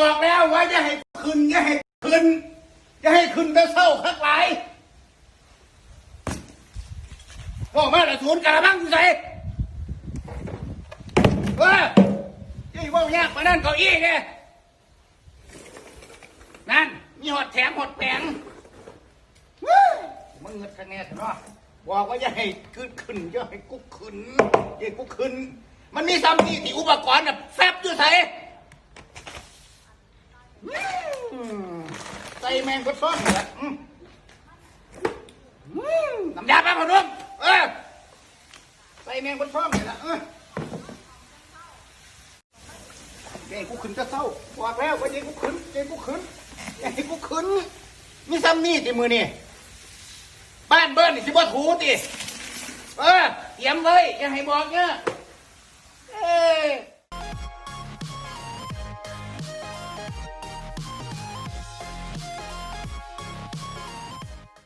บอกแล้วว่าจะให้ขึ้นจะให้ขึ้นจะให้ขึ้นแต่เศร้าคักหลายบอกมาและศูนย์กะละมังอยู่ใส่เออยี่ว่ายากมานั่นเก้าอี้เนี่ยนั่น มีหอดแถมหอดแผงเฮ้ยมึงเงินคะแนนเนาะบอกว่าอย่าให้ขึ้นขึ้นอย่าให้กูขึ้นอย่าให้กูขึ้น มันมีซ้ำนี่ที่อุปกรณ์น่ะแฟบอยู่ใส่ อืมใส่ แมงกดซ้อนแหละอืมอืมน้ำยาปลาผนุ่มเออใส่แมงกดซ้อนนี่แหละเออเอ้กูขึ้นจะเศร้าบอกแล้วว่าเอ้กูขึ้นเอ้กูขึ้นเอ้กูขึ้นมีซ้ำนี่ติมือนี่บ้านเบิ้ลนี่สิบ่ถูติเออเตรียมเลยอย่าให้บอกเนี่ยเอ้